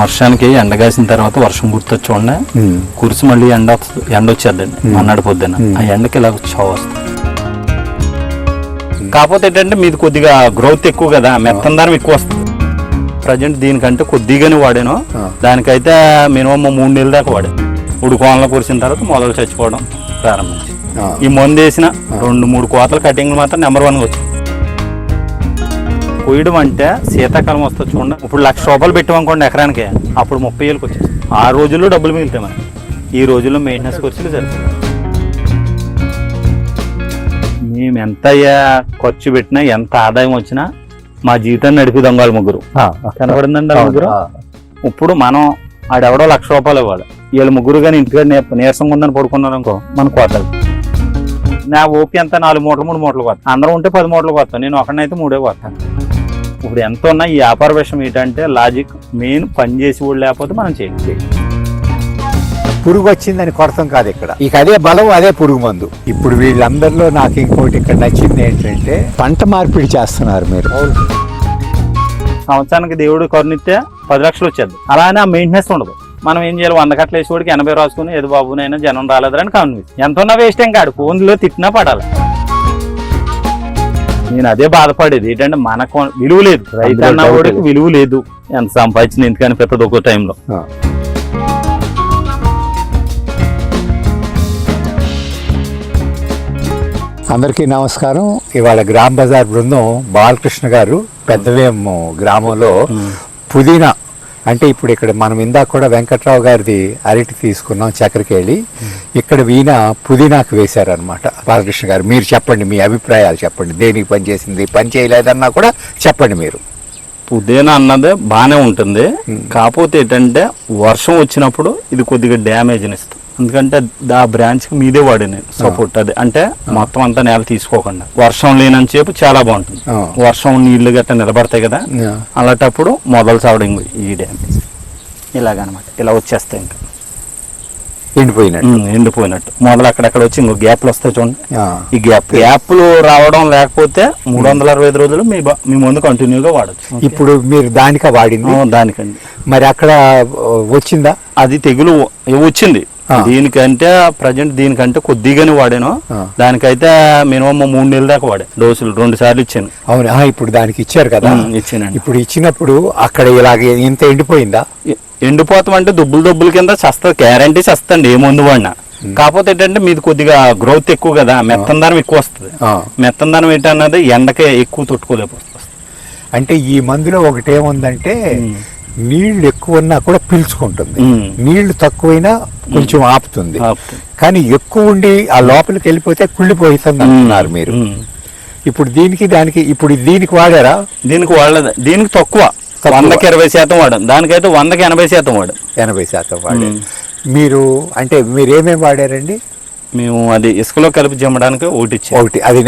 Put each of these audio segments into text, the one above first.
వర్షానికి ఎండ కాసిన తర్వాత వర్షం గుర్తొచ్చి చూడండి కురిసి మళ్ళీ ఎండ వస్తుంది ఎండ వచ్చేద్దండి. మన్నాడు పొద్దున్న. ఆ ఎండకి ఇలా చావ వస్తుంది. కాకపోతే ఏంటంటే మీది కొద్దిగా గ్రోత్ ఎక్కువ కదా మెత్తందనం ఎక్కువ వస్తుంది. ప్రజెంట్ దీనికంటే కొద్దిగానే వాడాను. దానికైతే మినిమం మూడు నెలల దాకా వాడాను. ఉడుకోవాలలో కురిసిన తర్వాత మొదలు చచ్చిపోవడం ప్రారంభించి. ఈ మందు వేసిన రెండు మూడు కోతల కటింగ్లు మాత్రం నెంబర్ వన్ వచ్చింది. కొయ్యడం అంటే శీతాకాలం వస్తుంది చూడండి. ఇప్పుడు లక్ష రూపాయలు పెట్టామనుకోండి ఎకరానికి. అప్పుడు ముప్పై ఏళ్ళకి వచ్చేసి ఆ రోజుల్లో డబ్బులు మిగులుతాయి మనకి ఈ రోజుల్లో మెయింటెనెన్స్ ఖర్చులు సరిపోతాయి. మేము ఎంత ఖర్చు పెట్టినా ఎంత ఆదాయం వచ్చినా మా జీవితాన్ని నడిపి దొంగలు ముగ్గురు. కనపడిందండి ఆ ముగ్గురు? ఇప్పుడు మనం ఆడెవడో లక్ష రూపాయలు ఇవ్వాలి. వీళ్ళు ముగ్గురు కానీ ఇంటికాడ నీరసంగా ఉందని పడుకున్నారు అనుకో మన కోతలు. నా ఓపి అంతా నాలుగు మూటలు మూడు మూటలు కొత్త అందరం ఉంటే పది మూటలు కొత్త. నేను ఒకడినైతే మూడే కొత్తాను. ఇప్పుడు ఎంత ఉన్నా ఈ వ్యాపార విషయం ఏంటంటే లాజిక్ మెయిన్ పని చేసి కూడా లేకపోతే మనం చేయాలి పురుగు వచ్చిందని కొడతాం కాదు ఇక్కడ. ఇక అదే బలం అదే పురుగు మందు. ఇప్పుడు వీళ్ళందరిలో నాకు ఇంకోటి ఇక్కడ నచ్చింది ఏంటంటే పంట మార్పిడి చేస్తున్నారు మీరు. సంవత్సరానికి దేవుడు కరుణిస్తే పది లక్షలు వచ్చేది. అలానే ఆ మెయింటెనెన్స్ ఉండదు. మనం ఏం చేయాలి? వంద కట్టలు వేసి వాడికి ఎనభై రాసుకుని ఏది బాబునైనా జనం రాలేదని కన్విన్స్ ఎంత ఉన్నా వేస్ట్ ఏం కాడు ఫోన్లో తిట్టినా పడాలి. నేను అదే బాధపడేది. ఏంటంటే మనకు విలువ లేదు. రైతు అందులో అన్న doubt వాడికి లేదు. విలువ లేదు. ఎంత సంపాదించిన ఎందుకు అనిపిస్తుంది ఒక్కో టైంలో. అందరికీ నమస్కారం. ఇవాళ గ్రామ్ బజార్ బృందం బాలకృష్ణ గారు పెద్దవేము గ్రామంలో పుదీనా అంటే ఇప్పుడు ఇక్కడ మనం ఇందాక కూడా వెంకట్రావు గారిది అరటి తీసుకున్నాం చక్రకేళి ఇక్కడ వీణ పుదీనాకు వేశారనమాట బాలకృష్ణ గారు మీరు చెప్పండి మీ అభిప్రాయాలు చెప్పండి. దేనికి పని చేసింది పని చేయలేదన్నా కూడా చెప్పండి మీరు. పుదీనా అన్నది బాగానే ఉంటుంది. కాకపోతే ఏంటంటే వర్షం వచ్చినప్పుడు ఇది కొద్దిగా డ్యామేజ్ ఇస్తుంది. ఎందుకంటే ఆ బ్రాంచ్కి మీదే వాడి నేను సపోర్ట్. అది అంటే మొత్తం అంతా నేల తీసుకోకుండా. వర్షం లేనని చెప్పి చాలా బాగుంటుంది. వర్షం నీళ్ళు గట్ట నిలబడతాయి కదా. అలాంటప్పుడు మొదలు చావడం ఈ డ్యామేజ్ ఇలాగనమాట. ఇలా వచ్చేస్తాయి ఇంకా. ఎండిపోయినట్టు. ఎండిపోయినట్టు. మొదలు అక్కడక్కడ వచ్చి ఇంకో గ్యాప్లు వస్తాయి చూడండి. ఈ గ్యాప్ గ్యాప్లు రావడం లేకపోతే మూడు వందల అరవై ఐదు రోజులు మీ మీ ముందు కంటిన్యూగా వాడచ్చు. ఇప్పుడు మీరు దానిక వాడింది? దానికండి. మరి అక్కడ వచ్చిందా? అది తెగులు వచ్చింది. దీనికంటే ప్రజెంట్ దీనికంటే కొద్దిగానే వాడాను. దానికైతే మినిమం మూడు నెలల దాకా వాడాను డోసులు రెండు సార్లు ఇచ్చాను. అవును? ఇప్పుడు దానికి ఇచ్చారు కదా. ఉమ్, ఇచ్చానండి. ఇప్పుడు ఇచ్చినప్పుడు అక్కడ ఇలాగే ఇంత ఎండిపోయిందా? ఎండిపోతాం అంటే దుబ్బులు దుబ్బుల కింద చస్తా గ్యారంటీ చస్తండి ఏ మందు వాడినా. కాకపోతే ఏంటంటే మీది కొద్దిగా గ్రోత్ ఎక్కువ కదా మెత్తందనం ఎక్కువ వస్తుంది. ఆ. మెత్తందనం ఏంటన్నది ఎండకే ఎక్కువ తట్టుకోలేకపోతుంది. అంటే ఈ మందులో ఒకటి ఏముందంటే నీళ్ళు ఎక్కువ ఉన్నా కూడా పీల్చుకుంటుంది. నీళ్ళు తక్కువైనా కొంచెం ఆపుతుంది. కానీ ఎక్కువ ఉండి ఆ లోపలికి వెళ్ళిపోతే కుళ్ళిపోతుంది అంటున్నారు మీరు. ఇప్పుడు దీనికి దానికి ఇప్పుడు దీనికి వాడారా? దీనికి వాడలేదు. దీనికి తక్కువ. వందకి ఇరవై శాతం వాడాం. దానికైతే వందకి ఎనభై శాతం వాడాం. ఎనభై శాతం ఉమ్. మీరు అంటే మీరు ఏమేమి వాడారండి? మేము అది ఇసుకలో కలిపి జమ్మడానికి ఒకటి ఒకటి. అది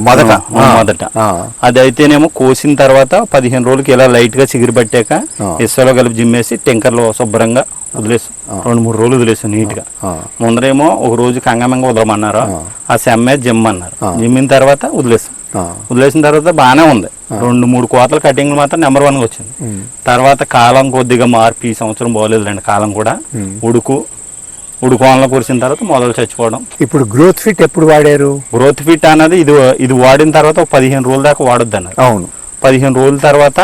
మొదట. మొదట. అది అయితేనేమో కోసిన తర్వాత పదిహేను రోజులకి ఇలా లైట్గా చిగురు పట్టాక. ఇసుకలో కలిపి జిమ్మేసి టెంకర్లో శుభ్రంగా వదిలేసాం. రెండు మూడు రోజులు వదిలేసాం నీట్గా. ముందరేమో ఒక రోజు కంగమంగా వదలమన్నారు. ఆ. సెమ్మే జిమ్ అన్నారు జిమ్మిన తర్వాత వదిలేసాం. వదిలేసిన తర్వాత బాగానే ఉంది. రెండు మూడు కోతల కటింగ్ మాత్రం నెంబర్ వన్ వచ్చింది. తర్వాత కాలం కొద్దిగా మార్పు ఈ సంవత్సరం బాగోలేదులేండి. కాలం కూడా ఉడుకు ఉడుకోవాలలో కురిసిన తర్వాత మొదలు చచ్చిపోవడం ఇప్పుడు గ్రోత్ ఫిట్ ఎప్పుడు వాడారు? గ్రోత్ ఫిట్ అనేది ఇది ఇది వాడిన తర్వాత ఒక పదిహేను రోజుల దాకా వాడొద్దు అన్నారు అవును. పదిహేను రోజుల తర్వాత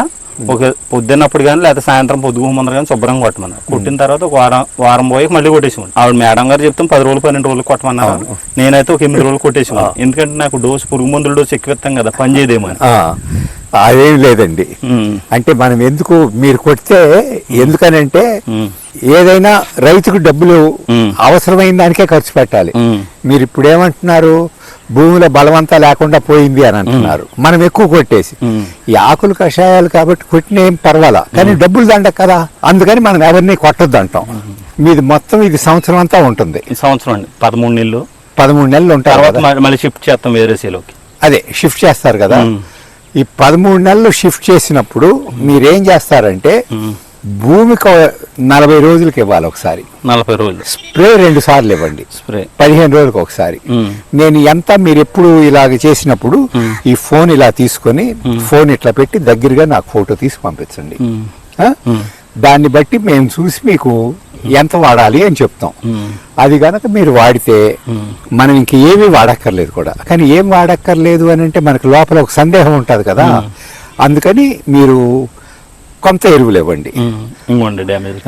ఒక పొద్దున్నప్పుడు కానీ లేదా సాయంత్రం పొద్దుగు ముందర కానీ శుభ్రంగా కొట్టమన్నారు. కొట్టిన తర్వాత ఒక వారం వారం పోయి మళ్ళీ కొట్టేసి ఆవిడ మేడం గారు చెప్తాం పది రోజులు పన్నెండు రోజులు కొట్టమన్నారు. నేనైతే ఒక ఎనిమిది రోజులు కొట్టేసి ఎందుకంటే నాకు డోసు పురుగు మందుల డోసు ఎక్కువ కదా పని చేయదేమో అదేం లేదండి. ఉమ్, అంటే మనం ఎందుకు మీరు కొడితే ఎందుకనంటే ఏదైనా రైతుకు డబ్బులు. అవసరమైన దానికే ఖర్చు పెట్టాలి. మీరు ఇప్పుడు ఏమంటున్నారు భూమిలో బలవంతా లేకుండా పోయింది అని అంటున్నారు. మనం ఎక్కువ కొట్టేసి. ఈ ఆకులు కషాయాలు కాబట్టి కొట్టిన ఏం పర్వాలా? కానీ డబ్బులు దండ కదా. అందుకని మనం ఎవరిని కొట్టొద్దు అంటాం. మీది మొత్తం ఇది సంవత్సరం అంతా ఉంటుంది. ఈ సంవత్సరం అండి. పదమూడు నెలలు. పదమూడు నెలలు ఉంటారు మళ్ళీ- షిఫ్ట్ చేస్తాం వేరే సేలోకి. అదే షిఫ్ట్ చేస్తారు కదా. ఈ పదమూడు నెలలు షిఫ్ట్ చేసినప్పుడు మీరేం చేస్తారంటే. భూమికి నలభై రోజులకి ఇవ్వాలి ఒకసారి. నలభై రోజులు. స్ప్రే రెండు సార్లు ఇవ్వండి. స్ప్రే. పదిహేను రోజులకు ఒకసారి. నేను ఎంత మీరు ఎప్పుడు ఇలాగ చేసినప్పుడు ఈ ఫోన్ ఇలా తీసుకొని ఫోన్ ఇట్లా పెట్టి దగ్గరగా నాకు ఫోటో తీసి పంపించండి. దాన్ని బట్టి మేము చూసి మీకు ఎంత వాడాలి అని చెప్తాం. అది గనక మీరు వాడితే మనం ఇంక ఏమీ వాడక్కర్లేదు కూడా. కానీ ఏం వాడక్కర్లేదు అని అంటే మనకు లోపల ఒక సందేహం ఉంటుంది కదా. అందుకని మీరు కొంత ఎరువులు ఇవ్వండి. ఇంకోండి డ్యామేజ్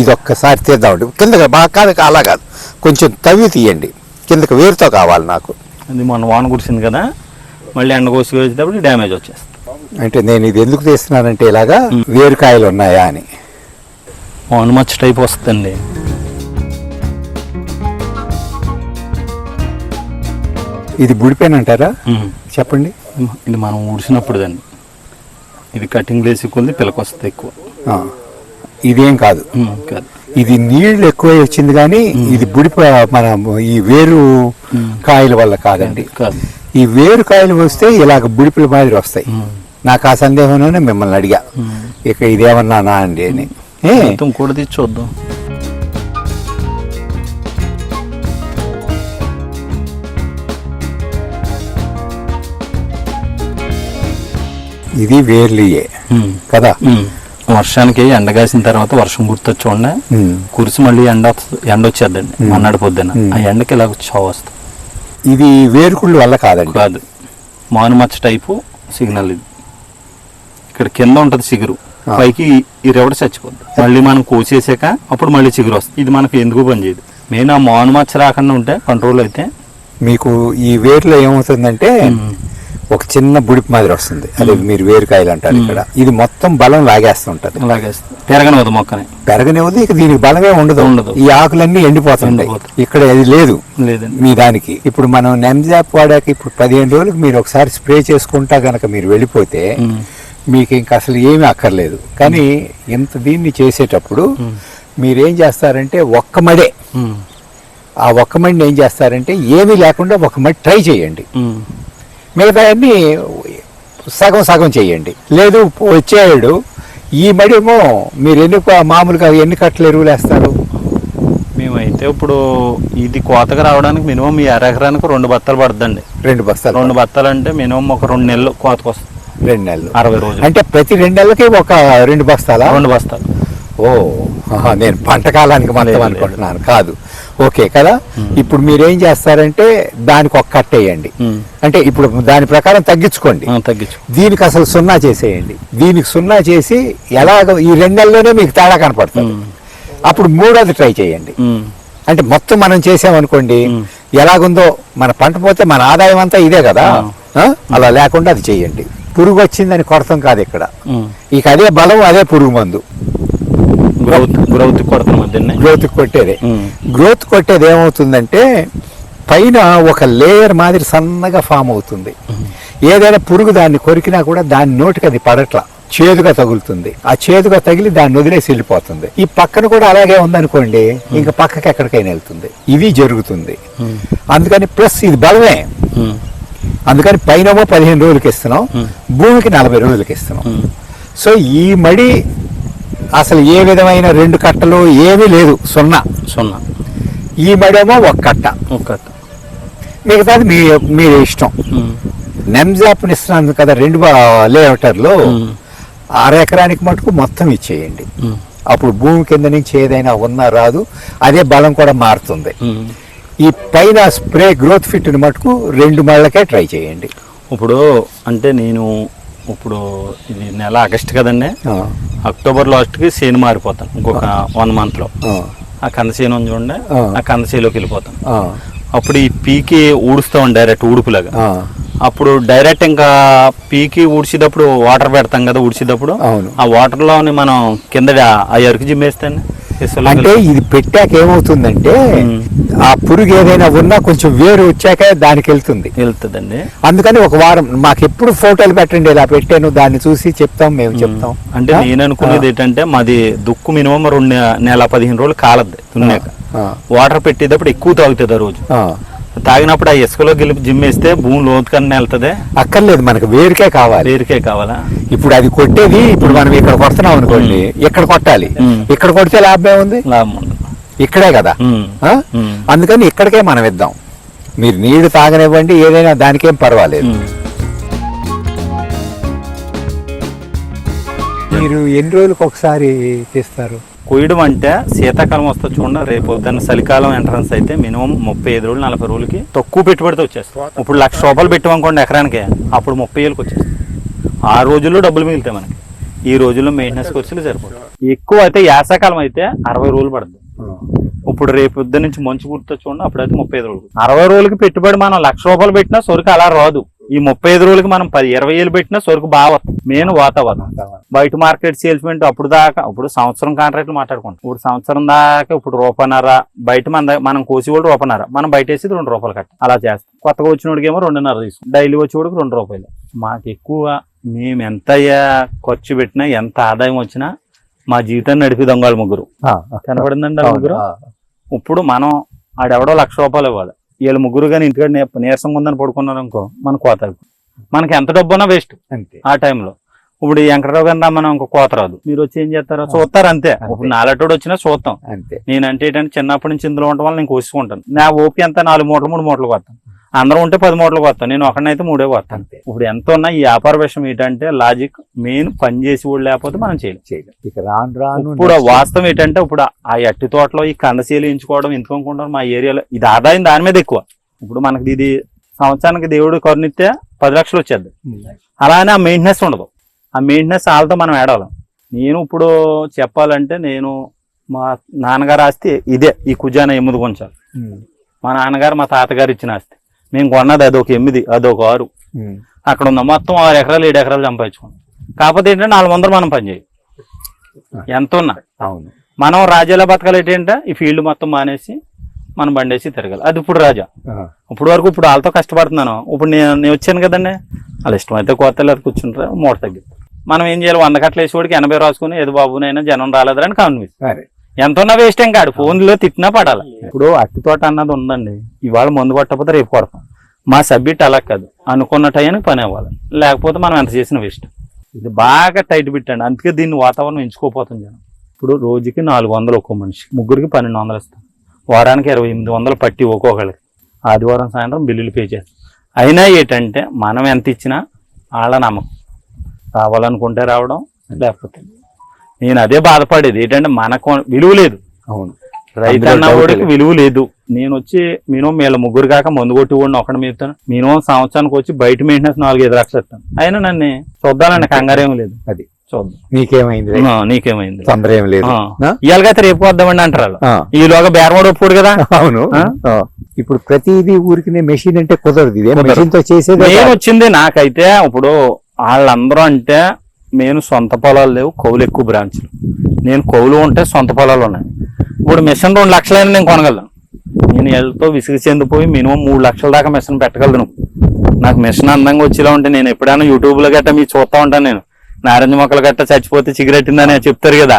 ఇది ఒక్కసారి తీద్దామండి కిందకి బాగా కాదు అలా కాదు. కొంచెం తవ్వి తీయండి. కిందకి వేరుతో కావాలి నాకు. అది మొన్న వాన కురిసింది కదా మళ్ళీ ఎండ కోసి వచ్చేటప్పుడు డ్యామేజ్ వచ్చేస్తుంది. అంటే నేను ఇది ఎందుకు తీస్తున్నానంటే ఇలాగా వేరుకాయలు ఉన్నాయా అని. వాన మచ్చ టైప్ వస్తుందండి. ఇది బుడిపోయినంటారా ఉమ్. చెప్పండి. ఇది మనం ఊడిసినప్పుడు దాన్ని. ఇది కటింగ్ లేసి కొద్ది పిలక వస్తుంది ఎక్కువ. ఇదేం కాదు. కాదు. ఇది నీళ్ళు ఎక్కువ వచ్చింది కానీ ఇది బుడిప మన ఈ వేరు కాయల వల్ల కాదండి. కాదు ఈ వేరు కాయలు వస్తే ఇలాగ బుడిపిల మాదిరి వస్తాయి. నాకు ఆ సందేహంలోనే మిమ్మల్ని అడిగా. ఇక ఇదేమన్నానా అండి అని. కూడా తీసి చూద్దాం. ఇది వేర్లియే. కదా. వర్షానికి ఎండ కాసిన తర్వాత వర్షం గుర్తొచ్చి చూడండి ఉమ్. కురిసి మళ్ళీ ఎండ ఎండ వచ్చేద్దండి. మన్నాడు పొద్దున. ఆ ఎండకి ఇలా చావ వస్తుంది. ఇది వేరుకుళ్ళు వల్ల కాదండి. కాదు. మాను మచ్చ టైపు సిగ్నల్ ఇది. ఇక్కడ కింద ఉంటది చిగురు. పైకి ఈ రెవడ చచ్చిపోద్ది. మళ్ళీ మనం కోసేసాక అప్పుడు మళ్ళీ చిగురు వస్తుంది. ఇది మనకు ఎందుకు పనిచేయదు? మెయిన్ ఆ మాను మచ్చ రాకుండా ఉంటే కంట్రోల్ అయితే మీకు ఈ వేరులో ఏమవుతుందంటే ఒక చిన్న బుడిపి మాదిరి వస్తుంది. అదే మీరు వేరుకాయలు అంటారు ఇక్కడ. ఇది మొత్తం బలం లాగేస్తుంటది అలాగే పెరగనివ్వదు మొక్కని. పెరగనివ్వదు ఇక దీనికి బలమే ఉండదు. ఉండదు. ఈ ఆకులన్నీ ఎండిపోతుంటాయి. ఎండిపోతాయి. ఇక్కడ అది లేదు. మీ దానికి. ఇప్పుడు మనం నెమ్జాప్ వాడాక ఇప్పుడు పదిహేను రోజులకు మీరు ఒకసారి స్ప్రే చేసుకుంటా గనక మీరు వెళ్ళిపోతే. మీకు ఇంకా అసలు ఏమీ అక్కర్లేదు. కానీ ఇంత దీన్ని చేసేటప్పుడు మీరేం చేస్తారంటే ఒక్క మడే. ఆ ఒక్క మడిని ఏం చేస్తారంటే ఏమీ లేకుండా ఒక మడి ట్రై చేయండి. మిగతా అన్ని సగం సగం చేయండి. లేదు వచ్చేవాడు ఈ మడేమో మీరు ఎన్ని మామూలుగా ఎన్ని కట్టలు ఎరువులు వేస్తారు? మేమైతే ఇప్పుడు ఇది కోతగా రావడానికి మినిమం ఈ అరెకరానికి రెండు బత్తాలు పడుతుందండి రెండు బస్తాలు రెండు బత్తాలు అంటే మినిమం ఒక రెండు నెలలు కోతకు వస్తుంది రెండు నెలలు. అరవై రోజులు. అంటే ప్రతి రెండు నెలలకి ఒక రెండు బస్తాలా? రెండు బస్తాలు. ఓ నేను పంట కాలానికి లేదు. అనుకుంటున్నాను. కాదు. ఓకే కదా? ఇప్పుడు మీరేం చేస్తారంటే దానికి ఒక కట్ట వేయండి. అంటే ఇప్పుడు దాని ప్రకారం తగ్గించుకోండి. తగ్గించు దీనికి అసలు సున్నా చేసేయండి. దీనికి సున్నా చేసి ఎలాగ ఈ రెండు నెలల్లోనే మీకు తేడా కనపడుతుంది. అప్పుడు మూడోది ట్రై చేయండి. అంటే మొత్తం మనం చేసామనుకోండి ఎలాగుందో మన పంట పోతే మన ఆదాయం అంతా ఇదే కదా? అలా లేకుండా అది చేయండి. పురుగు వచ్చిందని కొడతాం కాదు ఇక్కడ. ఇక అదే బలం అదే పురుగు మందు. గ్రోత్ గ్రోత్ గ్రోత్ కొట్టేదే. గ్రోత్ కొట్టేది ఏమవుతుందంటే పైన ఒక లేయర్ మాదిరి సన్నగా ఫామ్ అవుతుంది. ఏదైనా పురుగు దాన్ని కొరికినా కూడా దాని నోటికి అది పడట్ల. చేదుగా తగులుతుంది. ఆ చేదుగా తగిలి దాన్ని వదిలేసి వెళ్ళిపోతుంది. ఈ పక్కన కూడా అలాగే ఉందనుకోండి ఇంకా పక్కకి ఎక్కడికైనా వెళ్తుంది. ఇది జరుగుతుంది. అందుకని ప్లస్ ఇది బలమే. అందుకని పైనమో పదిహేను రోజులకి ఇస్తున్నాం. భూమికి నలభై రోజులకి ఇస్తున్నాం. సో ఈ మడి అసలు ఏ విధమైన రెండు కట్టలు ఏమీ లేదు. సున్నా. సున్నా. ఈ మడేమో ఒక కట్ట. ఒక మిగతాది మీ మీ ఇష్టం. నెమ్జాప్ని ఇస్తున్నాను కదా రెండు లేఅవుటర్లో. అర ఎకరానికి మటుకు మొత్తం ఇచ్చేయండి. అప్పుడు భూమి కింద నుంచి ఏదైనా ఉన్నా రాదు. అదే బలం కూడా మారుతుంది. ఈ పైన స్ప్రే గ్రోత్ ఫిట్ని మటుకు రెండు మళ్ళకే ట్రై చేయండి. ఇప్పుడు అంటే నేను ఇప్పుడు ఇది నెల ఆగస్ట్ కదండి. అక్టోబర్ లాస్ట్కి సేను మారిపోతాను ఇంకొక వన్ మంత్లో. ఆ, ఆ కందసేను ఉంది చూడండి. ఆ. కందసేలోకి వెళ్ళిపోతాను అప్పుడు ఈ పీకి ఊడుస్తాం డైరెక్ట్ ఊడుపులాగా. అప్పుడు డైరెక్ట్ ఇంకా పీకి ఊడ్చేటప్పుడు వాటర్ పెడతాం కదా ఊడ్చేటప్పుడు. ఆ వాటర్లోని మనం కింద ఆ ఎరుకు జిమ్మేస్తాను అంటే ఇది పెట్టాక ఏమవుతుందంటే ఆ పురుగు ఏదైనా ఉన్నా కొంచెం వేరు వచ్చాక దానికి వెళ్తుంది. వెళ్తుందండి. అందుకని ఒక వారం మాకు ఎప్పుడు ఫోటోలు పెట్టండి ఇలా పెట్టాను దాన్ని చూసి చెప్తాం మేము చెప్తాం. అంటే నేను అనుకునేది ఏంటంటే మాది దుక్కు మినిమం రెండు నెల పదిహేను రోజులు కాలద్ది వాటర్ పెట్టేటప్పుడు ఎక్కువ తాగుతుంది ఆ రోజు. తాగినప్పుడు ఆ ఇసుకలో గెలిపి జిమ్మేస్తే భూమి లోతుకన్నా వెళ్తుంది. అక్కర్లేదు మనకు వేరుకే కావాలి. వేరుకే కావాలా? ఇప్పుడు అది కొట్టేది ఇప్పుడు మనం ఇక్కడ కొడుతున్నాం అనుకోండి ఇక్కడ కొట్టాలి. ఇక్కడ కొడితే లాభం ఏముంది లాభం ఇక్కడే కదా. అందుకని ఇక్కడికే మనం ఇద్దాం. మీరు నీళ్ళు తాగనివ్వండి ఏదైనా దానికేం పర్వాలేదు. మీరు ఎన్ని రోజులకు ఒకసారి తీస్తారు? కొయ్యడం అంటే శీతాకాలం వస్తే చూడండి రేపు పొద్దున్న చలికాలం ఎంట్రన్స్ అయితే మినిమం ముప్పై ఐదు రోజులు నలభై రోజులకి తక్కువ పెట్టుబడితో వచ్చేస్తాం ఇప్పుడు లక్ష రూపాయలు పెట్టామనుకోండి ఎకరానికి అప్పుడు ముప్పై ఏళ్ళకి వచ్చేస్తాం ఆ రోజుల్లో డబ్బులు మిగులుతాయి మనకి. ఈ రోజుల్లో మెయింటెనెన్స్ ఖర్చులు సరిపోతాయి. ఎక్కువ అయితే యాసకాలం అయితే అరవై రోజులు పడుతుంది ఇప్పుడు రేపు పొద్దు నుంచి మంచు గుర్తు చూడండి అప్పుడైతే ముప్పై ఐదు రోజులు. అరవై రోజులకి పెట్టుబడి మనం లక్ష రూపాయలు పెట్టినా సొరకు అలా రాదు. ఈ ముప్పై ఐదు రోజులకి మనం పది ఇరవై ఏళ్ళు పెట్టినా సొరకు బాగా మెయిన్ వాతావరణం. బయట మార్కెట్ సేల్స్మెంట్ అప్పుడు దాకా ఇప్పుడు సంవత్సరం కాంట్రాక్ట్లు మాట్లాడుకుంటాం. ఇప్పుడు సంవత్సరం దాకా ఇప్పుడు రూపాయన్నర బయట మన మనం కోసి కూడా రూపాయన్నర. మనం బయట వేసేది రెండు రూపాయలు కట్ట అలా చేస్తాం. కొత్తగా వచ్చినోడికి ఏమో రెండున్నర తీసుకుంటాం. డైలీ వచ్చేవాడికి రెండు రూపాయలు. మాకు ఎక్కువ మేము ఎంత ఖర్చు పెట్టినా ఎంత ఆదాయం వచ్చినా మా జీవితాన్ని నడిపి దొంగలు ముగ్గురు. కనపడిందండి ముగ్గురు? ఇప్పుడు మనం ఆడెవడో లక్ష రూపాయలు ఇవ్వాలి. వీళ్ళు ముగ్గురు కానీ ఇంటికాడ నీరసంగా ఉందని పడుకున్నారు అనుకో మన కోత. మనకి ఎంత డబ్బున్నా వేస్ట్ అంతే. ఆ టైంలో. ఇప్పుడు వెంకటరావు గారు మనం ఇంకో కోత రాదు. మీరు వచ్చి ఏం చేస్తారో? చూస్తారు అంతే. ఇప్పుడు నాలటోడు వచ్చినా చూస్తాం. అంతే. నేనంటే ఏంటంటే చిన్నప్పటి నుంచి ఇందులో ఉండటం వల్ల నేను కోసుకుంటాను నా ఓపి అంతా నాలుగు మూటలు మూడు మూటలు కొత్తాను అందరూ ఉంటే పది మూటలు కొత్తాను నేను ఒకనైతే మూడే కొత్తాను అంతే. ఇప్పుడు ఎంత ఉన్నా ఈ వ్యాపార విషయం ఏంటంటే లాజిక్ మెయిన్ పని చేసి కూడా లేకపోతే మనం చేయలేం. చేయలేం. ఇక రాను రాను ఇప్పుడు వాస్తవం ఏంటంటే ఇప్పుడు ఆ అట్టి తోటలో ఈ కందశీలు ఎంచుకోవడం ఎందుకు అనుకుంటారు? మా ఏరియాలో ఇది ఆదాయం దాని మీద ఎక్కువ. ఇప్పుడు మనకి ఇది సంవత్సరానికి దేవుడు కరుణిస్తే పది లక్షలు వచ్చేది. అలానే ఆ మెయింటెనెన్స్ ఉండదు. ఆ మెయింటెనెన్స్ వాళ్ళతో మనం ఏడవలేం నేను ఇప్పుడు చెప్పాలంటే నేను మా నాన్నగారు ఆస్తి ఇదే. ఈ కుజాన ఎనిమిది కొంచాలు ఉమ్. మా నాన్నగారు మా తాతగారు ఇచ్చిన ఆస్తి. మేము కొన్నది అదొక ఎనిమిది అదొక ఆరు. అక్కడ ఉన్న మొత్తం ఆరు ఎకరాలు ఏడు ఎకరాలు సంపాదించుకున్నాం. కాకపోతే ఏంటంటే నాలుగు వందలు మనం పని చేయం. ఎంత ఉన్నా అవును. మనం రాజాలో బతకాలి ఏంటంటే ఈ ఫీల్డ్ మొత్తం మానేసి మనం బండేసి తిరగాలి. అది ఇప్పుడు రాజా. ఇప్పుడు వరకు ఇప్పుడు వాళ్ళతో కష్టపడుతున్నాను. ఇప్పుడు నేను నేను వచ్చాను కదండి. వాళ్ళ ఇష్టమైతే కొత్త లేదు కూర్చుంటారు మూట తగ్గి మనం ఏం చేయాలి? వంద కట్టలు వేసేవాడికి ఎనభై రాసుకుని ఏది బాబునైనా జనం రాలేదని కాను సరే. ఎంత ఉన్నా వేస్ట్ ఇంకా కాదు. ఫోన్లో తిట్టినా పడాలి. ఇప్పుడు అట్టి తోట అన్నది ఉందండి. ఇవాళ మందు కొట్టకపోతే రేపు కొడతాం. మా సబ్జెక్ట్ అలా కాదు. అనుకున్న టైంకి పని అవ్వాలి. లేకపోతే మనం ఎంత చేసిన వేస్ట్ ఇది బాగా టైట్ పెట్టండి. అందుకే దీన్ని వాతావరణం ఎంచుకోపోతుంది జనం. ఇప్పుడు రోజుకి నాలుగు వందలు ఒక్కో మనిషి ముగ్గురికి పన్నెండు వందలు ఇస్తాం. వారానికి ఇరవై ఎనిమిది వందలు పట్టి ఒక్కొక్కళ్ళకి. ఆదివారం సాయంత్రం బిల్లులు పే చేస్తాం. అయినా ఏంటంటే మనం ఎంత ఇచ్చినా వాళ్ళ నమ్మకం. రావాలనుకుంటే రావడం లేకపోతే నేను అదే బాధపడేది. ఏంటంటే మనకు విలువ లేదు. అవును. రైతు అన్న వాడికి. విలువ లేదు. నేను వచ్చి మినిమం వీళ్ళ ముగ్గురు కాక మందు కొట్టి కూడా ఒకటి మీతో మినిమం సంవత్సరానికి వచ్చి బయట మెయింటెనెన్స్ నాలుగు ఐదు లక్షలు ఇస్తాను. అయినా నన్ను చూద్దానండి కంగారేం లేదు. అది. చూద్దాం. నీకేమైంది నీకేమైంది. తొందర ఏం లేదు రేపు వద్దామండి అంటారు. ఈలోగా బేరవాడు ఒప్పుడు కదా. అవును. ఇప్పుడు ప్రతిదీ ఊరికి మెషిన్ అంటే కుదరదు. మెషిన్తో చేసేది నేను వచ్చింది నాకైతే ఇప్పుడు వాళ్ళందరూ అంటే నేను సొంత పొలాలు లేవు కౌలు ఎక్కువ బ్రాంచ్లు నేను కౌలు ఉంటే సొంత పొలాలు ఉన్నాయి. ఇప్పుడు మిషన్ రెండు లక్షలైనా నేను కొనగలను. నేను వీళ్ళతో విసిగి చెందిపోయి మినిమం మూడు లక్షల దాకా మిషన్ పెట్టగలను. నాకు మిషన్ అందంగా వచ్చేలా ఉంటే నేను ఎప్పుడైనా యూట్యూబ్లో గట్టా మీరు చూస్తా ఉంటాను నేను. నారింజ మొక్కలు గట్ట చచ్చిపోతే సిగరెట్టిందని చెప్తారు కదా.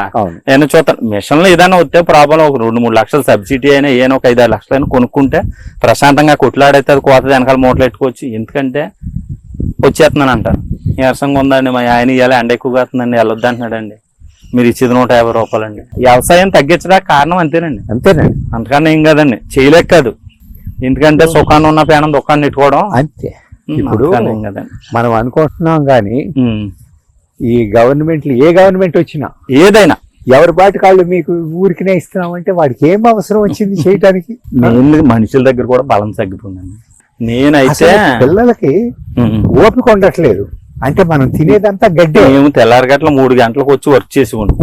నేను చూస్తాను. మిషన్లో ఏదైనా వస్తే ప్రాబ్లం ఒక రెండు మూడు లక్షలు సబ్సిడీ అయినా ఏదో ఒక ఐదు ఆరు లక్షలు అయినా కొనుక్కుంటే ప్రశాంతంగా కొట్లాడైతే అది కోత వెనకాల మూటలు ఎట్టుకోవచ్చు ఎందుకంటే వచ్చేస్తున్నాను అంటారు. నీరసంగా ఉందండి. మా ఆయన ఇవాళ ఎండ ఎక్కువగా వస్తుందండి వెళ్ళొద్దు అంటున్నాడండి మీరు ఇచ్చేది నూట యాభై రూపాయలండి. వ్యవసాయం తగ్గించడానికి కారణం అంతేనండి. అంతేనండి. అంతకన్నా ఏం కాదండి. చేయలేక కాదు. ఎందుకంటే సుఖాన్ని ఉన్న పేనం దుఃఖాన్ని ఇట్టుకోవడం అంతే. ఇప్పుడు మనం అనుకుంటున్నాం కానీ. ఈ గవర్నమెంట్లు ఏ గవర్నమెంట్ వచ్చినా ఏదైనా. ఎవరి బాటి కాళ్ళు మీకు ఊరికినే ఇస్తున్నామంటే వాడికి ఏం అవసరం వచ్చింది చేయటానికి? మనుషుల దగ్గర కూడా బలం తగ్గిపోయిందండి. నేనైతే పిల్లలకి. ఓపిక ఉండట్లేదు. అంటే మనం తినేదంతా గడ్డే. మేము తెల్లారి గంటల మూడు గంటలకు వచ్చి వర్క్ చేసి ఉన్నాం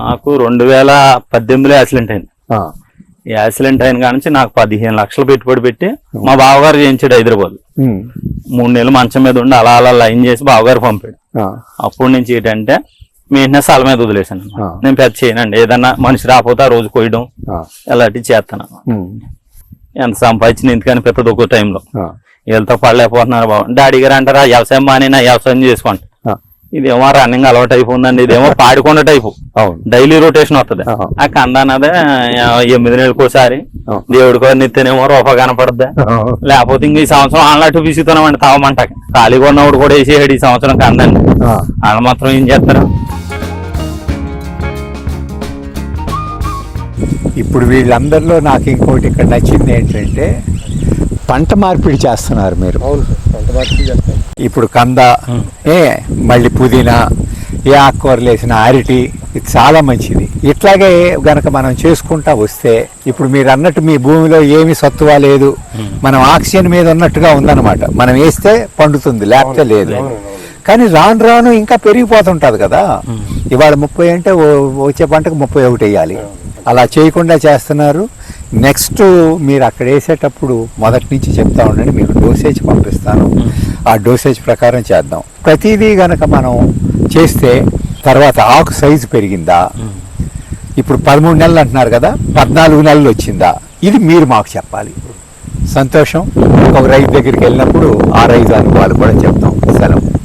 నాకు రెండు వేల పద్దెనిమిదిలో యాక్సిడెంట్ అయింది. యాక్సిడెంట్ అయిన కాడ నుంచి నాకు పదిహేను లక్షలు పెట్టుబడి పెట్టి మా బావగారు చేయించాడు హైదరాబాద్. మూడు నెలలు మంచం మీద ఉండి అలా అలా లైన్ చేసి బావగారు పంపాడు. అప్పటి నుంచి ఏంటంటే మెయింటెనెన్స్ వాళ్ళ మీద వదిలేశాను ఆ. నేను పెద్ద చేయనండి ఏదన్నా మనిషి రాకపోతే ఆ రోజు కొయ్యడం ఆ, అలాంటివి చేస్తాను. ఎంత సంపాదించిన ఎందుకని పెద్దది ఒక్కో టైంలో వీళ్ళతో పడలేకపోతున్నారు బాబు. డాడీ గారు అంటారా వ్యవసాయం మానేనా వ్యవసాయం చేసుకోండి. ఇదేమో రన్నింగ్ అలవాటు అయిపోయిందండి ఇదేమో పాడుకున్న టైపు డైలీ రొటేషన్ వస్తుంది. ఆ కంద అన్నదే ఆ, ఎనిమిది నెలలకోసారి. దేవుడికో నిత్యనేమో రూప కనపడద్దా? లేకపోతే ఇంక ఈ సంవత్సరం ఆన్లైట్ విసుగుతున్నామండి తావమంట ఖాళీగా ఉన్నప్పుడు కూడా వేసేసాడు ఈ సంవత్సరం కందండి. వాళ్ళు మాత్రం ఏం చేస్తారు? ఇప్పుడు వీళ్ళందరిలో నాకు ఇంకోటి ఇక్కడ నచ్చింది ఏంటంటే పంట మార్పిడి చేస్తున్నారు మీరు. ఇప్పుడు కంద. ఏ మళ్ళీ పుదీనా ఏ ఆకుకూరలు వేసిన అరటి ఇది చాలా మంచిది. ఇట్లాగే గనక మనం చేసుకుంటా వస్తే ఇప్పుడు మీరు అన్నట్టు మీ భూమిలో ఏమి సత్తువ లేదు. మనం ఆక్సిజన్ మీద ఉన్నట్టుగా ఉందన్నమాట. మనం వేస్తే పండుతుంది లేకపోతే లేదు. కానీ రాను రాను ఇంకా పెరిగిపోతుంటది కదా. ఇవాళ ముప్పై అంటే వచ్చే పంటకు ముప్పై ఒకటి వేయాలి. అలా చేయకుండా చేస్తున్నారు. నెక్స్ట్ మీరు అక్కడ వేసేటప్పుడు మొదటి నుంచి చెప్తా ఉండండి మీకు డోసేజ్ పంపిస్తాను. ఆ డోసేజ్ ప్రకారం చేద్దాం. ప్రతిదీ గనక మనం చేస్తే తర్వాత ఆకు సైజు పెరిగిందా? ఇప్పుడు పదమూడు నెలలు అంటున్నారు కదా పద్నాలుగు నెలలు వచ్చిందా? ఇది మీరు మాకు చెప్పాలి. సంతోషం. ఒక రైతు దగ్గరికి వెళ్ళినప్పుడు ఆ రైతు అనుభవాలు కూడా చెప్తాం. సెలవు.